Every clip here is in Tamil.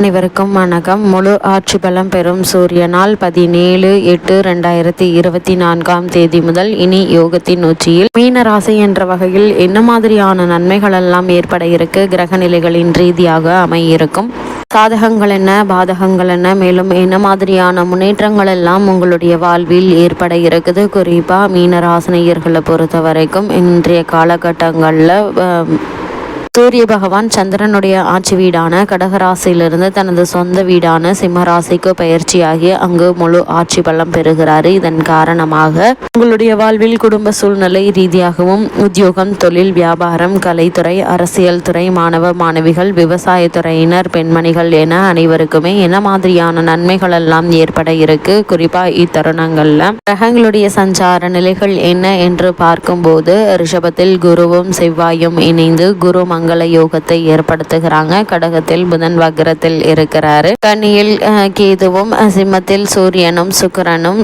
அனைவருக்கும் வணக்கம். முழு ஆட்சி பலம் பெறும் சூரியனால் பதினேழு எட்டு ரெண்டாயிரத்தி இருபத்தி நான்காம் தேதி முதல் இனி யோகத்தின் உச்சியில். மீன ராசி என்ற வகையில் என்ன மாதிரியான நன்மைகள் எல்லாம் ஏற்பட இருக்கு? கிரக நிலைகளின் ரீதியாக அமையிருக்கும். சாதகங்கள் என்ன? பாதகங்கள் என்ன? மேலும் என்ன மாதிரியான முன்னேற்றங்கள் எல்லாம் உங்களுடைய வாழ்வில் ஏற்பட இருக்குது? குறிப்பாக மீன ராசினியர்களை பொறுத்த வரைக்கும் இன்றைய காலகட்டங்களில் சூரிய பகவான் சந்திரனுடைய ஆட்சி வீடான கடகராசியிலிருந்து தனது சொந்த வீடான சிம்மராசிக்கு பயிற்சியாகி அங்கு முழு ஆட்சி பலம் பெறுகிறார். இதன் காரணமாக உங்களுடைய வாழ்வில் குடும்ப சூழ்நிலை ரீதியாகவும் உத்தியோகம் தொழில் வியாபாரம் கலைத்துறை அரசியல் துறை மாணவ மாணவிகள் விவசாயத்துறையினர் பெண்மணிகள் என அனைவருக்குமே என்ன மாதிரியான நன்மைகள் எல்லாம் ஏற்பட இருக்கு. குறிப்பா இத்தருணங்கள்ல கிரகங்களுடைய சஞ்சார நிலைகள் என்ன என்று பார்க்கும்போது ரிஷபத்தில் குருவும் செவ்வாயும் இணைந்து குரு மங்க மங்கள யோகத்தை ஏற்படுத்துகிறாங்க. கடகத்தில் புதன் வக்ரத்தில் இருக்கிறாரு. கனியில் கேதுவும் சிம்மத்தில் சூரியனும் சுக்கரனும்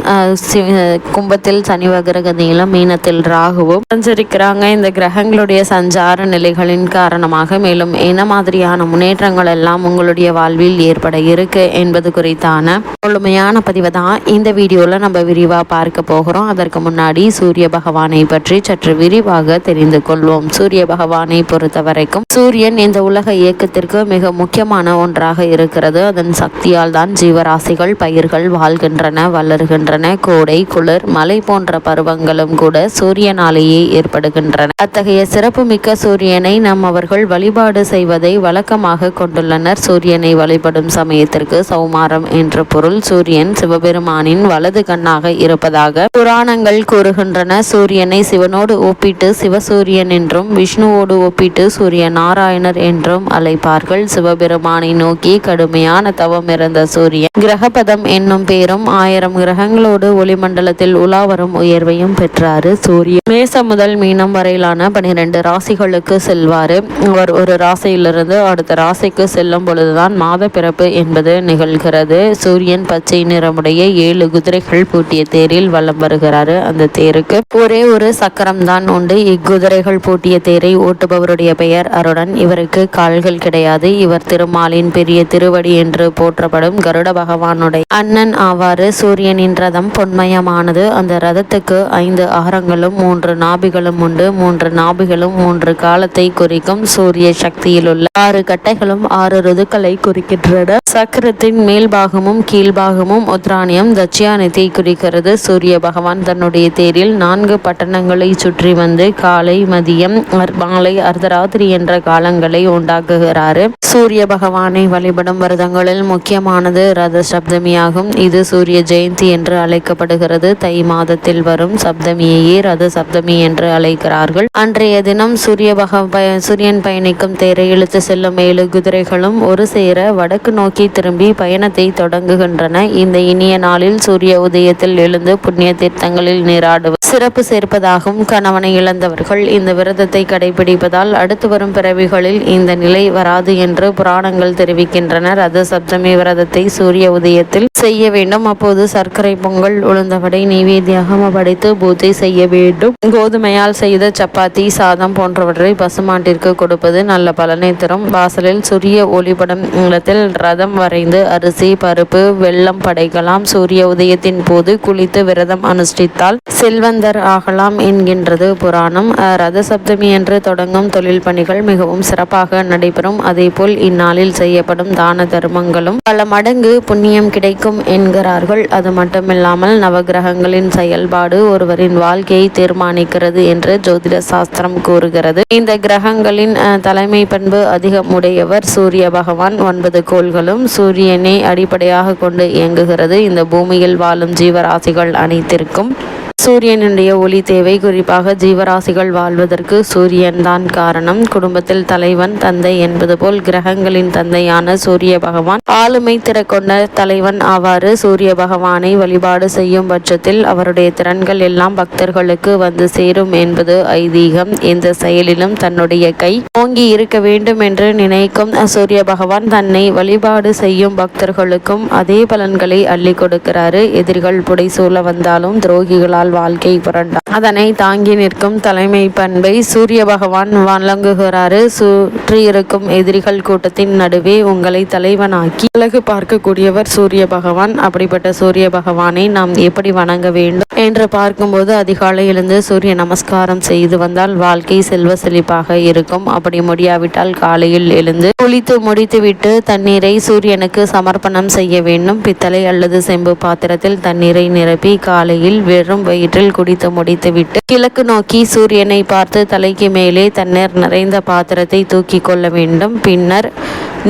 கும்பத்தில் சனி வக்ரகதியிலும் மீனத்தில் ராகுவும் சஞ்சரிக்கிறாங்க. இந்த கிரகங்களுடைய சஞ்சார நிலைகளின் காரணமாக மேலும் என்ன மாதிரியான முன்னேற்றங்கள் எல்லாம் உங்களுடைய வாழ்வில் ஏற்பட இருக்கு என்பது குறித்தான முழுமையான பதிவை தான் இந்த வீடியோல நம்ம விரிவா பார்க்க போகிறோம். அதற்கு முன்னாடி சூரிய பகவானை பற்றி சற்று விரிவாக தெரிந்து கொள்வோம். சூரிய பகவானை பொறுத்தவரை வரைக்கும் சூரியன் இந்த உலக இயக்கத்திற்கு மிக முக்கியமான ஒன்றாக இருக்கிறது. அதன் சக்தியால் தான் ஜீவராசிகள் பயிர்கள் வாழ்கின்றன வளர்கின்றன. கோடை குளிர் மலை போன்ற பருவங்களும் கூட சூரியனாலேயே ஏற்படுகின்றன. அத்தகைய சிறப்புமிக்க சூரியனை நம் அவர்கள் வழிபாடு செய்வதை வழக்கமாக கொண்டுள்ளனர். சூரியனை வழிபடும் சமயத்திற்கு சௌமாரம் என்ற பொருள். சூரியன் சிவபெருமானின் வலது கண்ணாக இருப்பதாக புராணங்கள் கூறுகின்றன. சூரியனை சிவனோடு ஒப்பிட்டு சிவசூரியன் என்றும் விஷ்ணுவோடு ஒப்பிட்டு சூரியன் நாராயணர் என்றும் அழைப்பார்கள். சிவபெருமானை நோக்கி கடுமையான தவம் இருந்த சூரியன் கிரகபதம் என்னும் பேரும் ஆயிரம் கிரகங்களோடு ஒளிமண்டலத்தில் உலாவரும் உயர்வையும் பெற்றாரு சூரியன். மேச முதல் மீனம் வரையிலான பனிரெண்டு ராசிகளுக்கு செல்வாரு. அவர் ஒரு ராசியிலிருந்து அடுத்த ராசிக்கு செல்லும் பொழுதுதான் மாத பிறப்பு என்பது நிகழ்கிறது. சூரியன் பச்சை நிறமுடைய ஏழு குதிரைகள் பூட்டிய தேரில் வலம் வருகிறாரு அந்த தேருக்கு. ஒரே ஒரு சக்கரம் தான் உண்டு. இக்குதிரைகள் பூட்டிய தேரை ஓட்டுபவருடைய பெயர் அருடன் இவருக்கு கால்கள் கிடையாது. இவர் திருமாலின் பெரிய திருவடி என்று போற்றப்படும் கருட பகவானுடைய அண்ணன் ஆவாறு சூரியனின் ரதம் பொன்மயமானது. அந்த ரதத்துக்கு ஐந்து அகரங்களும் மூன்று நாபிகளும் உண்டு. மூன்று நாபிகளும் மூன்று காலத்தை குறிக்கும் சூரிய சக்தியில் உள்ள ஆறு கட்டைகளும் ஆறு ருதுக்களை குறிக்கின்றன. சக்கரத்தின் மேல்பாகமும் கீழ்பாகமும் உத்ராணியம் தட்சியானத்தை குறிக்கிறது. சூரிய பகவான் தன்னுடைய தேரில் நான்கு பட்டணங்களை சுற்றி வந்து காலை மதியம் மாலை அர்த்தராத்திரி என்ற காலங்களை உண்டாக்குகிறாரு. சூரிய பகவானை வழிபடும் விரதங்களில் முக்கியமானது ரத சப்தமியாகும். இது சூரிய ஜெயந்தி என்று அழைக்கப்படுகிறது. தை மாதத்தில் வரும் சப்தமியையே ரத சப்தமி என்று அழைக்கிறார்கள். அன்றைய தினம் சூரிய பக சூரியன் பயணிக்கும் தேரை இழுத்து செல்லும் ஏழு குதிரைகளும் ஒரு சேர வடக்கு நோக்கி திரும்பி பயணத்தை தொடங்குகின்றன. இந்த இனிய நாளில் சூரிய உதயத்தில் எழுந்து புண்ணிய தீர்த்தங்களில் நீராடுவது சிறப்பு சேர்ப்பதாகவும் கணவனை இழந்தவர்கள் இந்த விரதத்தை கடைபிடிப்பதால் அடுத்து வரும் பிறவிகளில் இந்த நிலை வராது என்று புராணங்கள் தெரிவிக்கின்றன அது சப்தமி விரதத்தை சூரிய உதயத்தில் செய்ய வேண்டும். அப்போது சர்க்கரை பொங்கல் உளுந்தவடை நெய்வேத்தியாக படைத்து பூஜை செய்ய வேண்டும். கோதுமையால் செய்த சப்பாத்தி சாதம் போன்றவற்றை பசுமாட்டிற்கு கொடுப்பது நல்ல பலனை தரும். வாசலில் சூரிய ஒளிபடம் இடத்தில் ரதம் வரைந்து அரிசி பருப்பு வெள்ளம் படைக்கலாம். சூரிய உதயத்தின் போது குளித்து விரதம் அனுஷ்டித்தால் செல்வந்தர் ஆகலாம் என்கின்றது புராணம். ரத சப்தமி என்று தொடங்கும் தொழில் பணிகள் மிகவும் சிறப்பாக நடைபெறும். அதேபோல் இந்நாளில் செய்யப்படும் தான தர்மங்களும் பல மடங்கு புண்ணியம் கிடைக்கும் என்கிறார்கள். அது மட்டுமில்லாமல் நவகிரகங்களின் செயல்பாடு ஒருவரின் வாழ்க்கையை தீர்மானிக்கிறது என்று ஜோதிட சாஸ்திரம் கூறுகிறது. இந்த கிரகங்களின் தலைமை பண்பு அதிகம் உடையவர் சூரிய பகவான். ஒன்பது கோள்களும் சூரியனை அடிப்படையாக கொண்டு இயங்குகிறது. இந்த பூமியில் வாழும் ஜீவராசிகள் அனைத்திற்கும் சூரியனுடைய ஒளி தேவை. குறிப்பாக ஜீவராசிகள் வாழ்வதற்கு சூரியன்தான் காரணம். குடும்பத்தில் தலைவன் தந்தை என்பது போல் கிரகங்களின் தந்தையான சூரிய பகவான். ஆளுமை திறக்கொண்ட தலைவன் ஆவாறு. சூரிய பகவானை வழிபாடு செய்யும் பட்சத்தில் அவருடைய திறன்கள் எல்லாம் பக்தர்களுக்கு வந்து சேரும் என்பது ஐதீகம். எந்த செயலிலும் தன்னுடைய கை ஓங்கி இருக்க வேண்டும் என்று நினைக்கும் சூரிய பகவான் தன்னை வழிபாடு செய்யும் பக்தர்களுக்கும் அதே பலன்களை அள்ளி கொடுக்கிறாரு. எதிரிகள் புடைசூழ வந்தாலும் துரோகிகளால் வாழ் வாழ்க்கை புரண்டா. அதனை தாங்கி நிற்கும் தலைமை பண்பை சூரிய பகவான் வழங்குகிறாரு. சுற்றி இருக்கும் எதிரிகள் கூட்டத்தின் நடுவே உங்களை தலைவனாக்கி அழகு பார்க்கக்கூடியவர் சூரிய பகவான். அப்படிப்பட்ட சூரிய பகவானை நாம் எப்படி வணங்க வேண்டும் என்று பார்க்கும்போது அதிகாலை எழுந்து சூரிய நமஸ்காரம் செய்து வந்தால் வாழ்க்கை செல்வ செழிப்பாக இருக்கும். அப்படி முடியாவிட்டால் காலையில் எழுந்து குளித்து முடித்துவிட்டு தண்ணீரை சூரியனுக்கு சமர்ப்பணம் செய்ய வேண்டும். பித்தளை அல்லது செம்பு பாத்திரத்தில் தண்ணீரை நிரப்பி காலையில் வெறும் வயிற்றில் குடித்து முடித்துவிட்டு கிழக்கு நோக்கி சூரியனை பார்த்து தலைக்கு மேலே தண்ணீர் நிறைந்த பாத்திரத்தை தூக்கி கொள்ள வேண்டும். பின்னர்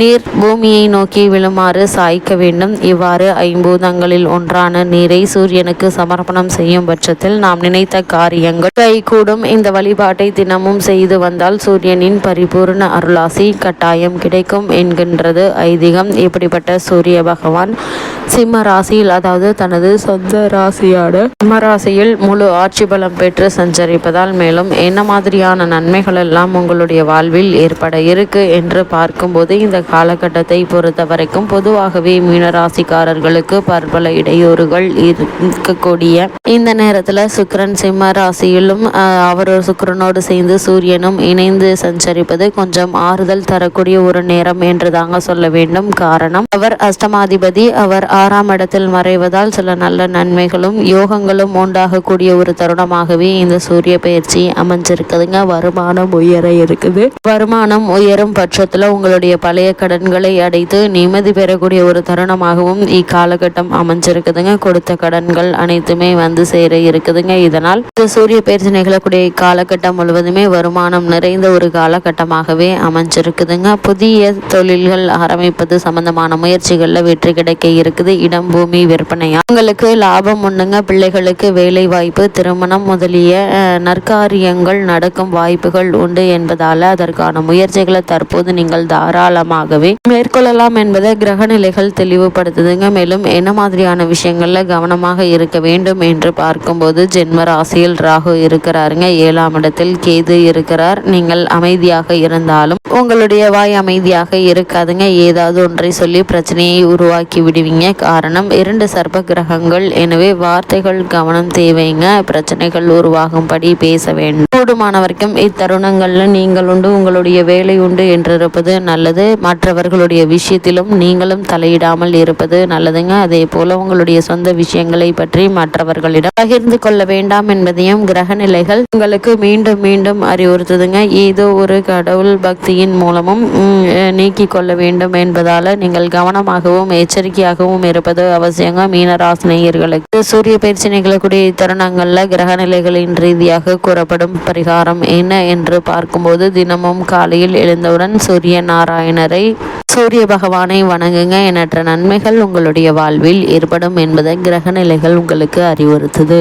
நீர் பூமியை நோக்கி விழுமாறு சாய்க்க வேண்டும். இவ்வாறு ஐம்பூதங்களில் ஒன்றான நீரை சூரியனுக்கு சமர்ப்பணம் செய்யும் பட்சத்தில் நாம் நினைத்த காரியங்கள் கைகூடும். இந்த வழிபாட்டை தினமும் செய்து வந்தால் சூரியனின் பரிபூர்ண அருளாசி கட்டாயம் கிடைக்கும் என்கின்றது ஐதீகம். இப்படிப்பட்ட சூரிய பகவான் சிம்ம ராசியில் அதாவது தனது சொந்த ராசியான சிம்ம ராசியில் முழு ஆட்சி பலம் பெற்று சஞ்சரிப்பதால் மேலும் என்ன மாதிரியான நன்மைகள் எல்லாம் உங்களுடைய வாழ்வில் ஏற்பட இருக்கு என்று பார்க்கும்போது இந்த காலகட்டத்தை பொறுத்த வரைக்கும் பொதுவாகவே மீனராசிக்காரர்களுக்கு பற்பல இடையூறுகள் இருக்கக்கூடிய இந்த நேரத்தில் சுக்கரன் சிம்ம ராசியிலும் அவர் சுக்கரனோடு சேர்ந்து சூரியனும் இணைந்து சஞ்சரிப்பது கொஞ்சம் ஆறுதல் தரக்கூடிய ஒரு நேரம் என்று தாங்க சொல்ல வேண்டும். காரணம் அவர் அஷ்டமாதிபதி அவர் ஆறாம் இடத்தில் மறைவதால் சில நல்ல நன்மைகளும் யோகங்களும் ஆகக்கூடிய ஒரு தருணமாகவே இந்த சூரிய பயிற்சி அமைஞ்சிருக்குதுங்க. வருமானம் உயர இருக்குது. வருமானம் உயரும் பட்சத்தில் உங்களுடைய பழைய கடன்களை அடைத்து நிம்மதி பெறக்கூடிய ஒரு தருணமாகவும் இக்காலகட்டம் அமைஞ்சிருக்குதுங்க. கொடுத்த கடன்கள் அனைத்துமே வந்து சேர இருக்குதுங்க. இதனால் இந்த சூரிய பயிற்சி நிகழக்கூடிய காலகட்டம் முழுவதுமே வருமானம் நிறைந்த ஒரு காலகட்டமாகவே அமைஞ்சிருக்குதுங்க. புதிய தொழில்கள் ஆரம்பிப்பது சம்பந்தமான முயற்சிகளில் வெற்றி கிடைக்க இருக்குது. இடம் பூமி விற்பனையா? உங்களுக்கு லாபம் உண்டுங்க. பிள்ளைகளுக்கு வேலை வாய்ப்பு திருமணம் முதலிய நற்காரியங்கள் நடக்கும் வாய்ப்புகள் உண்டு என்பதால அதற்கான முயற்சிகளை தற்போது நீங்கள் தாராளமாகவே மேற்கொள்ளலாம் என்பதை கிரக நிலைகள் தெளிவுபடுத்துதுங்க. மேலும் என்ன மாதிரியான விஷயங்கள்ல கவனமாக இருக்க வேண்டும் என்று பார்க்கும்போது ஜென்ம ராசியில் ராகு இருக்கிறாருங்க. ஏழாம் இடத்தில் கேது இருக்கிறார். நீங்கள் அமைதியாக இருந்தாலும் உங்களுடைய வாய் அமைதியாக இருக்காதுங்க. ஏதாவது ஒன்றை சொல்லி பிரச்சனையை உருவாக்கி விடுவீங்க. காரணம் இரண்டு சர்ப்ப கிரகங்கள். எனவே வார்த்தைகள் கவனம் தேவைங்க பிரச்சனைகள் உருவாகும்படி பேச வேண்டும். கூடுமான வரைக்கும் நீங்கள் உண்டு உங்களுடைய வேலை உண்டு என்றிருப்பது நல்லது. மற்றவர்களுடைய விஷயத்திலும் நீங்களும் தலையிடாமல் இருப்பது நல்லதுங்க. அதே போல உங்களுடைய சொந்த விஷயங்களை பற்றி மற்றவர்களிடம் பகிர்ந்து கொள்ள வேண்டாம் என்பதையும் கிரக நிலைகள் உங்களுக்கு மீண்டும் மீண்டும் அறிவுறுத்துதுங்க. ஏதோ ஒரு கடவுள் பக்தியின் மூலமும் நீக்கி நீக்கிக் கொள்ள வேண்டும் என்பதால நீங்கள் கவனமாகவும் எச்சரிக்கையாகவும் இருப்பது அவசியங்க. மீனராசினியர்களுக்கு சூரிய பயிற்சி நிகழக்கூடிய தருணங்களில் கிரக நிலைகளின் ரீதியாக கூறப்படும் பரிகாரம் என்ன என்று பார்க்கும்போது தினமும் காலையில் எழுந்தவுடன் சூரிய நாராயணரை சூரிய பகவானை வணங்குங்க. எண்ணற்ற நன்மைகள் உங்களுடைய வாழ்வில் ஏற்படும் என்பதை கிரக நிலைகள் உங்களுக்கு அறிவுறுத்துது.